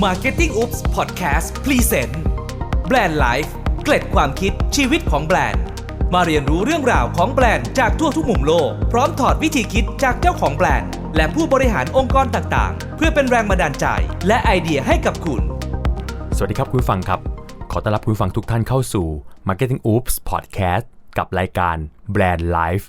Marketing Oops Podcast Present แบรนด์ไลฟ์เกล็ดความคิดชีวิตของแบรนด์ มาเรียนรู้เรื่องราวของแบรนด์จากทั่วทุกมุมโลก พร้อมถอดวิธีคิดจากเจ้าของแบรนด์ และผู้บริหารองค์กรต่างๆ เพื่อเป็นแรงบันดาลใจ และไอเดียให้กับคุณ สวัสดีครับคุณฟังครับ ขอต้อนรับคุณฟังทุกท่านเข้าสู่ Marketing Oops Podcast กับรายการ Brand Life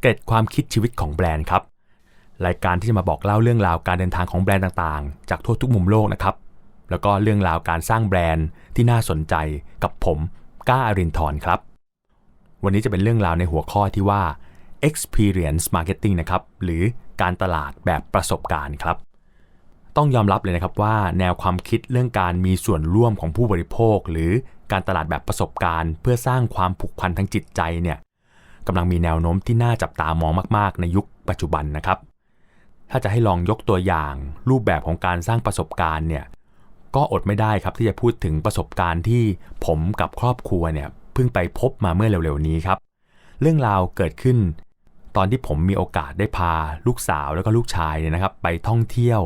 เกร็ดความคิดชีวิตของแบรนด์ครับรายการที่จะมาบอกเล่าเรื่องราวการเดินทางของแบรนด์ต่างๆ จากทั่วทุกมุมโลกนะครับ แล้วก็เรื่องราวการสร้างแบรนด์ที่น่าสนใจกับผมก้าอารินทร์ครับ วันนี้จะเป็นเรื่องราวในหัวข้อที่ว่า experience marketing นะครับ หรือการตลาดแบบประสบการณ์ครับ ต้องยอมรับเลยนะครับว่าแนวความคิดเรื่องการมีส่วนร่วมของผู้บริโภค หรือการตลาดแบบประสบการณ์ เพื่อสร้างความผูกพันทางจิตใจเนี่ยกำลังมีแนวโน้มที่น่าจับตามองมาก ๆ ในยุคปัจจุบันนะครับ ถ้าจะให้ลองยกตัวอย่างรูปแบบของการสร้างประสบการณ์เนี่ย ก็อดไม่ได้ครับที่จะพูดถึงประสบการณ์ที่ผมกับครอบครัวเนี่ยเพิ่งไปพบมาเมื่อเร็วๆนี้ครับ เรื่องราวเกิดขึ้น ตอนที่ผมมีโอกาสได้พาลูกสาวแล้วก็ลูกชายเนี่ยนะครับ ไปท่องเที่ยว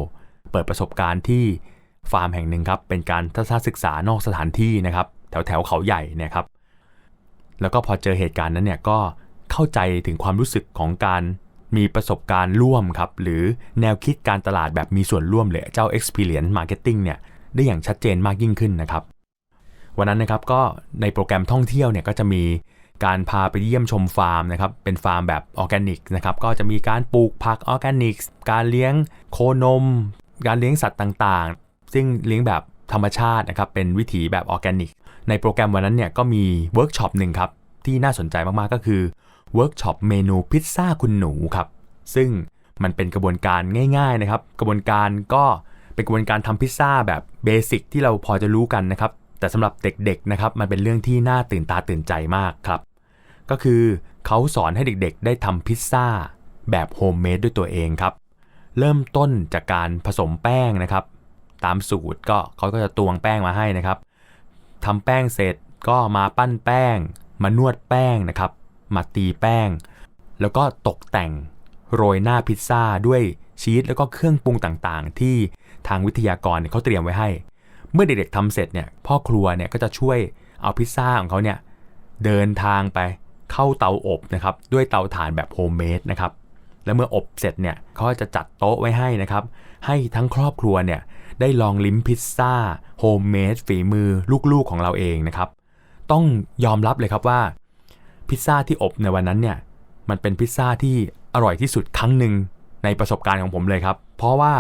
เปิดประสบการณ์ที่ฟาร์มแห่งหนึ่งครับเป็นการทัศนศึกษานอกสถานที่นะครับ แถวแถวเขาใหญ่เนี่ยครับ แล้วก็พอเจอเหตุการณ์นั้นเนี่ยก็เข้าใจถึงความรู้สึกของการมีประสบการณ์ร่วมครับ หรือแนวคิดการตลาดแบบมีส่วนร่วมเลยเจ้า experience marketing เนี่ย ได้อย่างชัดเจนมากยิ่งขึ้นนะครับ วันนั้นนะครับก็ในโปรแกรมท่องเที่ยวเนี่ยก็จะมีการพาไปเยี่ยมชมฟาร์มนะครับ เป็นฟาร์มแบบออร์แกนิกนะครับ ก็จะมีการปลูกผักออร์แกนิก การเลี้ยงโคนม การเลี้ยงสัตว์ต่างๆ ซึ่งเลี้ยงแบบธรรมชาตินะครับ เป็นวิถีแบบออร์แกนิก ในโปรแกรมวันนั้นเนี่ยก็มีเวิร์กช็อปหนึ่งครับ ที่น่าสนใจมาก ๆ ก็คือเวิร์กช็อปเมนูพิซซ่าคุณหนูครับ ซึ่งมันเป็นกระบวนการง่าย ๆ นะครับ กระบวนการก็ เป็นกระบวนการทำพิซซ่าแบบเบสิกที่เราพอจะรู้กันนะครับ แต่สำหรับเด็กๆนะครับมันเป็นเรื่องที่น่าตื่นตาตื่นใจมากครับ ก็คือเขาสอนให้เด็กๆ ได้ทำพิซซ่าแบบโฮมเมดด้วยตัวเองครับ เริ่มต้นจากการผสมแป้งนะครับ ตามสูตรก็เขาก็จะตวงแป้งมาให้นะครับทำแป้งเสร็จก็มาปั้นแป้ง มานวดแป้งนะครับ มาตีแป้ง แล้วก็ตกแต่งโรยหน้าพิซซ่าด้วยชีสแล้วก็เครื่องปรุงต่างๆ ที่ ทางวิทยากรเนี่ยเขาเตรียมไว้ให้ เมื่อเด็กๆทำเสร็จเนี่ยพ่อครัวเนี่ยก็จะช่วยเอาพิซซ่าของเขาเนี่ยเดินทางไปเข้าเตาอบนะครับด้วยเตาถ่านแบบโฮมเมดนะครับแล้วเมื่ออบเสร็จเนี่ยเขาจะจัดโต๊ะไว้ให้นะครับให้ทั้งครอบครัวเนี่ยได้ลองลิ้มพิซซ่าโฮมเมดฝีมือลูกๆของเราเองนะครับต้องยอมรับเลยครับว่า พิซซ่าที่อบในวันนั้นเนี่ยมันเป็นพิซซ่าที่อร่อยที่สุดครั้งหนึ่งในประสบการณ์ของผมเลยครับ เพราะว่า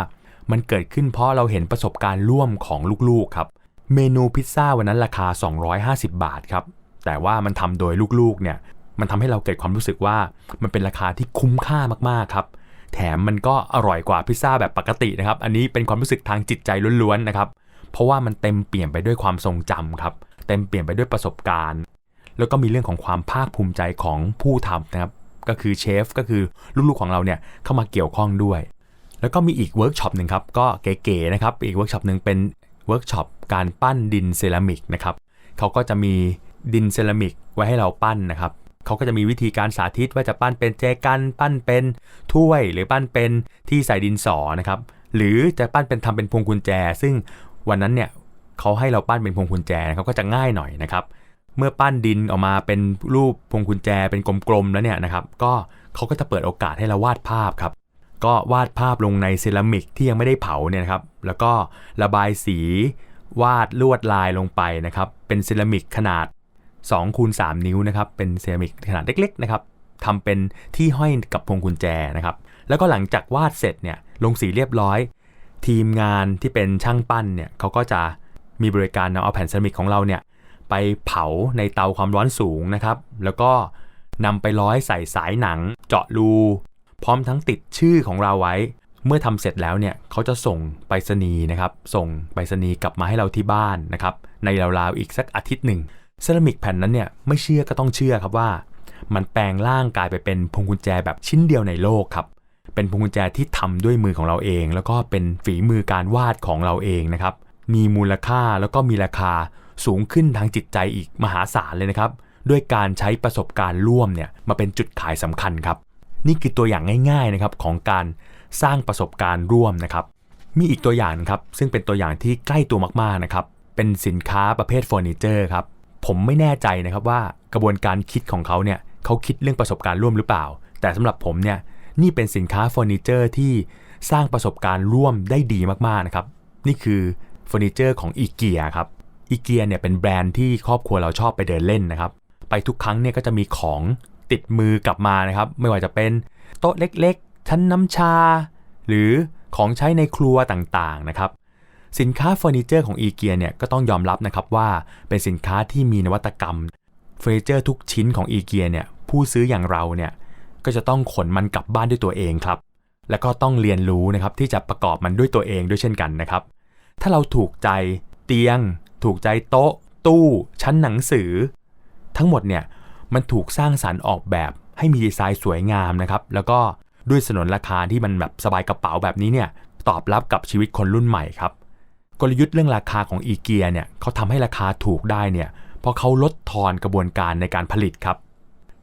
มันเกิดขึ้นเพราะเราเห็นประสบการณ์ร่วมของลูกๆครับ เมนูพิซซ่าวันนั้นราคา 250 บาทครับ แต่ว่ามันทำโดยลูกๆเนี่ย มันทำให้เราเกิดความรู้สึกว่า มันเป็นราคาที่คุ้มค่ามากๆครับ แถมมันก็อร่อยกว่าพิซซ่าแบบปกตินะครับ อันนี้เป็นความรู้สึกทางจิตใจล้วนๆนะครับ เพราะว่ามันเต็มเปลี่ยนไปด้วยความทรงจำครับ เต็มเปลี่ยนไปด้วยประสบการณ์ แล้วก็มีเรื่องของความภาคภูมิใจของผู้ทำนะครับ ก็คือเชฟ ก็คือลูกๆของเราเนี่ยเข้ามาเกี่ยวข้องด้วย แล้วก็มีอีกเวิร์กช็อปหนึ่งครับก็เก๋ๆนะครับอีกเวิร์กช็อปหนึ่งเป็นเวิร์กช็อปการปั้นดินเซรามิกนะครับเขาก็จะมีดินเซรามิกไว้ให้เราปั้นนะครับเขาก็จะมีวิธีการสาธิตว่าจะปั้นเป็นเจกันปั้นเป็นถ้วย หรือปั้นเป็นที่ใส่ดินสอนะครับหรือจะปั้นเป็นทำเป็นพวงกุญแจ ซึ่งวันนั้นเนี่ยเขาให้เราปั้นเป็นพวงกุญแจนะครับก็จะง่ายหน่อยนะครับเมื่อปั้นดินออกมาเป็นรูปพวงกุญแจเป็นกลมๆแล้วเนี่ยนะครับก็เขาก็จะเปิดโอกาสให้เราวาดภาพครับ ก็วาดภาพลงในเซรามิกที่ยังไม่ได้เผาเนี่ยนะครับ แล้วก็ระบายสีวาดลวดลายลงไปนะครับ เป็นเซรามิกขนาด2คูณ3นิ้วนะครับ เป็นเซรามิกขนาดเล็กๆนะครับทำเป็นที่ห้อยกับพวงกุญแจนะครับ แล้วก็หลังจากวาดเสร็จเนี่ยลงสีเรียบร้อย ทีมงานที่เป็นช่างปั้นเนี่ยเขาก็จะมีบริการนำเอาแผ่นเซรามิกของเราเนี่ยไปเผาในเตาความร้อนสูงนะครับ แล้วก็นำไปร้อยใส่สายหนัง เจาะรู พร้อมทั้งติดชื่อของเราไว้ เมื่อทำเสร็จแล้วเนี่ยเขาจะส่งไปรษณีย์นะครับ ส่งไปรษณีย์กลับมาให้เราที่บ้านนะครับ ในราวๆอีกสักอาทิตย์หนึ่งเซรามิกแผ่นนั้นเนี่ยไม่เชื่อก็ต้องเชื่อครับว่า มันแปลงร่างกายไปเป็นพวงกุญแจแบบชิ้นเดียวในโลกครับเป็นพวงกุญแจที่ทำด้วยมือของเราเอง แล้วก็เป็นฝีมือการวาดของเราเองนะครับ มีมูลค่าแล้วก็มีราคาสูงขึ้นทางจิตใจอีกมหาศาลเลยนะครับ ด้วยการใช้ประสบการณ์ร่วมเนี่ยมาเป็นจุดขายสำคัญครับ นี่คือตัวอย่างง่ายๆนะครับของการสร้างประสบการณ์ร่วมนะครับ มีอีกตัวอย่างครับซึ่งเป็นตัวอย่างที่ใกล้ตัวมากๆนะครับ เป็นสินค้าประเภทเฟอร์นิเจอร์ครับ ผมไม่แน่ใจนะครับว่ากระบวนการคิดของเขาเนี่ยเขาคิดเรื่องประสบการณ์ร่วมหรือเปล่า แต่สำหรับผมเนี่ยนี่เป็นสินค้าเฟอร์นิเจอร์ที่สร้างประสบการณ์ร่วมได้ดีมากๆนะครับ นี่คือเฟอร์นิเจอร์ของอีเกียครับอีเกียเนี่ยเป็นแบรนด์ที่ครอบครัวเราชอบไปเดินเล่นนะครับ ไปทุกครั้งเนี่ยก็จะมีของ ติดมือกลับมานะครับ ไม่ว่าจะเป็นโต๊ะเล็กๆ ชั้นน้ำชา หรือของใช้ในครัวต่างๆนะครับ สินค้าเฟอร์นิเจอร์ของอีเกียเนี่ยก็ต้องยอมรับนะครับว่าเป็นสินค้าที่มีนวัตกรรมเฟอร์นิเจอร์ทุกชิ้นของอีเกียเนี่ยผู้ซื้ออย่างเราเนี่ยก็จะต้องขนมันกลับบ้านด้วยตัวเองครับ แล้วก็ต้องเรียนรู้นะครับที่จะประกอบมันด้วยตัวเองด้วยเช่นกันนะครับ ถ้าเราถูกใจเตียง ถูกใจโต๊ะ ตู้ ชั้นหนังสือ ทั้งหมดเนี่ย มันถูกสร้างสารรค์ออกแบบให้มีดีไซน์สวยงามนะครับ แล้วก็ด้วยสนนราคาที่มันแบบสบายกระเป๋าแบบนี้เนี่ยตอบรับกับชีวิตคนรุ่นใหม่ครับกลยุทธ์เรื่องราคาของอีเกียเนี่ยเขาทำให้ราคาถูกได้เนี่ยเพราะเขาลดทอนกระบวนการในการผลิตครับ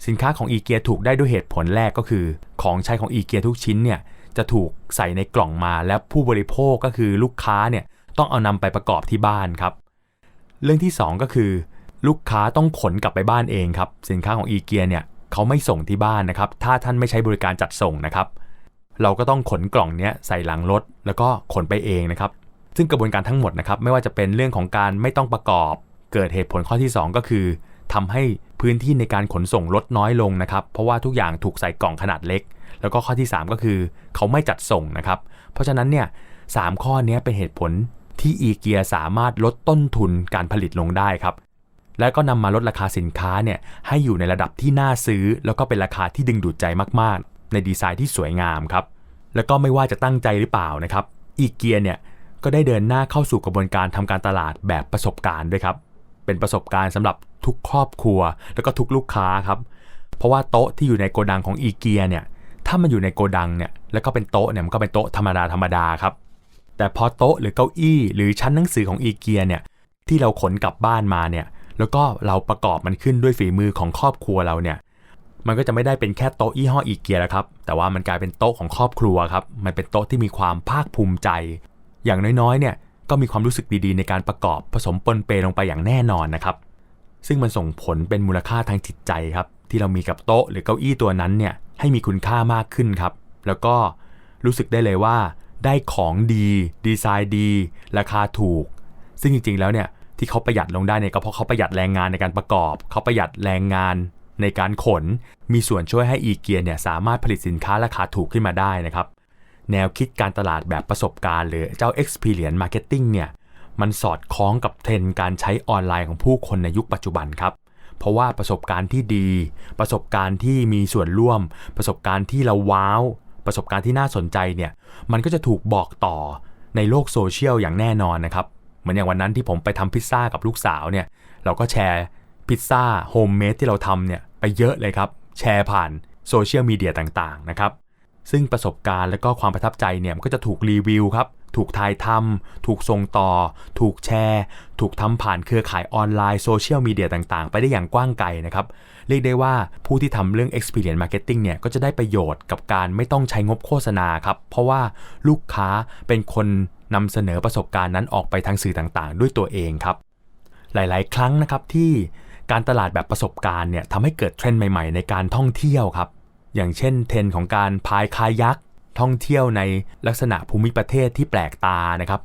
สินค้าของอีเกียถูกได้ด้วยเหตุผลแรกก็คือ ของใช้ของอีเกียทุกชิ้นเนี่ยจะถูกใส่ในกล่องมาและผู้บริโภคก็คือลูกค้าเนี่ยต้องเอานำไปประกอบที่บ้านครับ เรื่องที่ 2 ก็คือ ลูกค้าต้องขนกลับไปบ้านเองครับ สินค้าของอีเกียเนี่ยเขาไม่ส่งที่บ้านนะครับ ถ้าท่านไม่ใช้บริการจัดส่งนะครับ เราก็ต้องขนกล่องเนี้ยใส่หลังรถ แล้วก็ขนไปเองนะครับ ซึ่งกระบวนการทั้งหมดนะครับ ไม่ว่าจะเป็นเรื่องของการไม่ต้องประกอบ เกิดเหตุผลข้อที่ 2 ก็คือทำให้พื้นที่ในการขนส่งลดน้อยลงนะครับ เพราะว่าทุกอย่างถูกใส่กล่องขนาดเล็ก แล้วก็ข้อที่ 3 ก็คือเขาไม่จัดส่งนะครับ เพราะฉะนั้นเนี่ยสามข้อนี้เป็นเหตุผลที่อีเกียสามารถลดต้นทุนการผลิตลงได้ครับ และก็นำมาลดราคาสินค้าเนี่ยให้อยู่ในระดับที่น่าซื้อ แล้วก็เป็นราคาที่ดึงดูดใจมากๆ ในดีไซน์ที่สวยงามครับแล้วก็ไม่ว่าจะตั้งใจหรือเปล่านะครับอีเกียเนี่ยก็ได้เดินหน้าเข้าสู่กระบวนการทำการตลาดแบบประสบการณ์ด้วยครับเป็นประสบการณ์สำหรับทุกครอบครัว แล้วก็ทุกลูกค้าครับเพราะว่าโต๊ะที่อยู่ในโกดังของอีเกียเนี่ยถ้ามันอยู่ในโกดังเนี่ยแล้วก็เป็นโต๊ะเนี่ยมันก็เป็นโต๊ะธรรมดาธรรมดาครับแต่พอโต๊ะหรือเก้าอี้ หรือชั้นหนังสือของอีเกียเนี่ยที่เราขนกลับบ้านมาเนี่ย แล้วก็เราประกอบมันขึ้นด้วยฝีมือของครอบครัวเราเนี่ย มันก็จะไม่ได้เป็นแค่โต๊ะยี่ห้ออีเกียแล้วครับ แต่ว่ามันกลายเป็นโต๊ะของครอบครัวครับ มันเป็นโต๊ะที่มีความภาคภูมิใจ อย่างน้อยๆ เนี่ย ก็มีความรู้สึกดีๆ ในการประกอบผสมปนเปลงไปอย่างแน่นอนนะครับ ซึ่งมันส่งผลเป็นมูลค่าทางจิตใจครับ ที่เรามีกับโต๊ะหรือเก้าอี้ตัวนั้นเนี่ย ให้มีคุณค่ามากขึ้นครับ แล้วก็รู้สึกได้เลยว่า ได้ของดี ดีไซน์ดี ราคาถูก ซึ่งจริงๆ แล้วเนี่ย ที่เขาประหยัดลงได้เนี่ยก็เพราะเขาประหยัดแรงงานในการประกอบ เขาประหยัดแรงงานในการขน มีส่วนช่วยให้อีเกียเนี่ยสามารถผลิตสินค้าราคาถูกขึ้นมาได้นะครับ แนวคิดการตลาดแบบประสบการณ์หรือเจ้า experience marketing เนี่ยมันสอดคล้องกับเทรนด์การใช้ออนไลน์ของผู้คนในยุคปัจจุบันครับ เพราะว่าประสบการณ์ที่ดี ประสบการณ์ที่มีส่วนร่วม ประสบการณ์ที่เราว้าว ประสบการณ์ที่น่าสนใจเนี่ย มันก็จะถูกบอกต่อในโลกโซเชียลอย่างแน่นอนนะครับ เหมือนอย่างวันนั้นที่ผมไปทำพิซซ่ากับลูกสาวเนี่ย เราก็แชร์พิซซ่าโฮมเมดที่เราทำเนี่ยไปเยอะเลยครับ แชร์ผ่านโซเชียลมีเดียต่างๆนะครับซึ่งประสบการณ์และก็ความประทับใจเนี่ยมันก็จะถูกรีวิวครับ ถูกถ่ายทำถูกส่งต่อ ถูกแชร์ ถูกทำผ่านเครือข่ายออนไลน์โซเชียลมีเดียต่างๆ ไปได้อย่างกว้างไกลนะครับ เรียกได้ว่าผู้ที่ทำเรื่อง experience marketing เนี่ย ก็จะได้ประโยชน์กับการไม่ต้องใช้งบโฆษณาครับ เพราะว่าลูกค้าเป็นคน นำเสนอประสบการณ์นั้นออกไปทางสื่อต่างๆ ด้วยตัวเองครับ หลายๆ ครั้งนะครับที่การตลาดแบบประสบการณ์เนี่ยทำให้เกิดเทรนด์ใหม่ๆ ในการท่องเที่ยวครับ อย่างเช่นเทรนด์ของการพายคายักท่องเที่ยวในลักษณะภูมิประเทศที่แปลกตานะครับ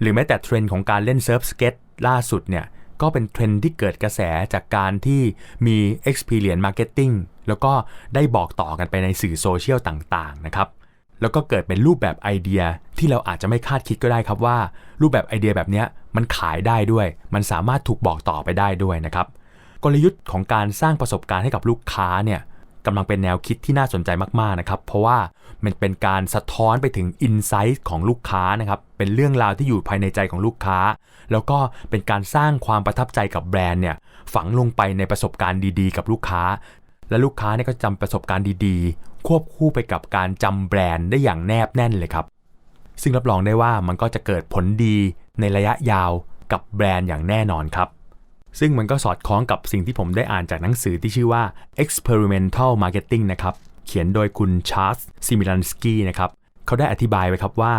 หรือแม้แต่เทรนด์ของการเล่นเซิร์ฟสเก็ตล่าสุดเนี่ยก็เป็นเทรนด์ที่เกิดกระแสจากการที่มี experience marketing แล้วก็ได้บอกต่อกันไปในสื่อโซเชียลต่างๆนะครับ แล้วก็เกิดเป็นรูปแบบไอเดียที่เราอาจจะไม่คาดคิดก็ได้ครับว่า รูปแบบไอเดียแบบนี้มันขายได้ด้วย มันสามารถถูกบอกต่อไปได้ด้วยนะครับกลยุทธ์ของการสร้างประสบการณ์ให้กับลูกค้าเนี่ยกำลังเป็นแนวคิดที่น่าสนใจมากๆนะครับ เพราะว่ามันเป็นการสะท้อนไปถึงอินไซต์ของลูกค้านะครับ เป็นเรื่องราวที่อยู่ภายในใจของลูกค้า แล้วก็เป็นการสร้างความประทับใจกับแบรนด์เนี่ยฝังลงไปในประสบการณ์ดีๆ กับลูกค้า และลูกค้าเนี่ยก็จำประสบการณ์ดีๆ ควบคู่ไปกับการจำแบรนด์ได้อย่างแนบแน่นเลยครับ ซึ่งรับรองได้ว่ามันก็จะเกิดผลดีในระยะยาวกับแบรนด์อย่างแน่นอนครับ ซึ่งมันก็สอดคล้องกับสิ่งที่ผมได้อ่านจากหนังสือที่ชื่อว่า Experimental Marketing นะครับ เขียนโดยคุณชาร์ลส์ซิมิลันสกี้นะครับ เขาได้อธิบายไว้ครับว่า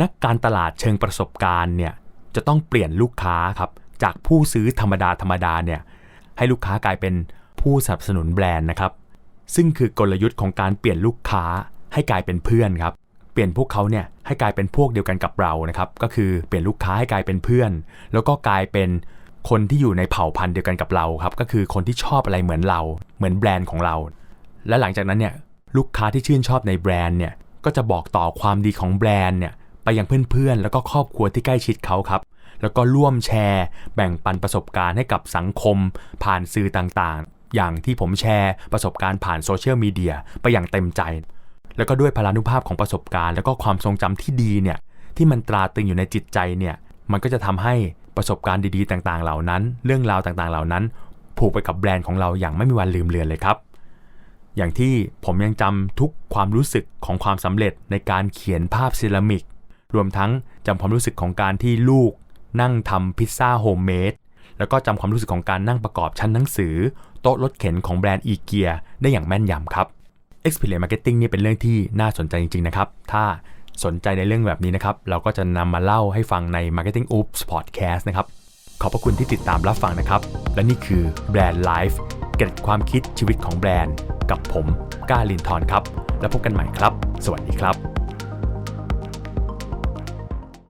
นนักการตลาดเชิงประสบการณ์เนี่ยจะต้องเปลี่ยนลูกค้าครับจากผู้ซื้อธรรมดาธรรมดาเนี่ยให้ลูกค้ากลายเป็น ผู้สนับสนุนแบรนด์นะครับ ซึ่งคือกลยุทธ์ของการเปลี่ยนลูกค้าให้กลายเป็นเพื่อนครับ เปลี่ยนพวกเขาเนี่ยให้กลายเป็นพวกเดียวกันกับเรานะครับ ก็คือเปลี่ยนลูกค้าให้กลายเป็นเพื่อน แล้วก็กลายเป็นคนที่อยู่ในเผ่าพันธุ์เดียวกันกับเราครับ ก็คือคนที่ชอบอะไรเหมือนเรา เหมือนแบรนด์ของเรา และหลังจากนั้นเนี่ยลูกค้าที่ชื่นชอบในแบรนด์เนี่ยก็จะบอกต่อความดีของแบรนด์เนี่ยไปยังเพื่อนๆ แล้วก็ครอบครัวที่ใกล้ชิดเขาครับ แล้วก็ร่วมแชร์ แบ่งปันประสบการณ์ให้กับสังคม ผ่านสื่อต่างๆ อย่างที่ผมแชร์ประสบการณ์ผ่านโซเชียลมีเดียไปอย่างเต็มใจ แล้วก็ด้วยพลานุภาพของประสบการณ์ แล้วก็ความทรงจำที่ดีเนี่ยที่มันตราตรึงอยู่ในจิตใจเนี่ยมันก็จะทำให้ประสบการณ์ดีๆ ต่างๆ เหล่านั้น เรื่องราวต่างๆ เหล่านั้น ผูกไปกับแบรนด์ของเราอย่างไม่มีวันลืมเลือนเลยครับ อย่างที่ผมยังจำทุกความรู้สึกของความสำเร็จในการเขียนภาพเซรามิก รวมทั้งจำความรู้สึกของการที่ลูกนั่งทำพิซซ่าโฮมเมดแล้วก็จำความรู้สึกของการนั่งประกอบชั้นหนังสือโต๊ะรถเข็นของแบรนด์อีเกียได้อย่างแม่นยำครับ Experience Marketing นี่เป็นเรื่องที่น่าสนใจจริง ๆ นะครับ ถ้าสนใจในเรื่องแบบนี้นะครับ เราก็จะนำมาเล่าให้ฟังใน Marketing Oops Podcast นะครับ ขอบพระคุณที่ติดตามรับฟังนะครับ และนี่คือ Brand Life เกร็ดความคิดชีวิตของแบรนด์ กับผมก้าลินทร์ครับ แล้วพบกันใหม่ครับ สวัสดีครับ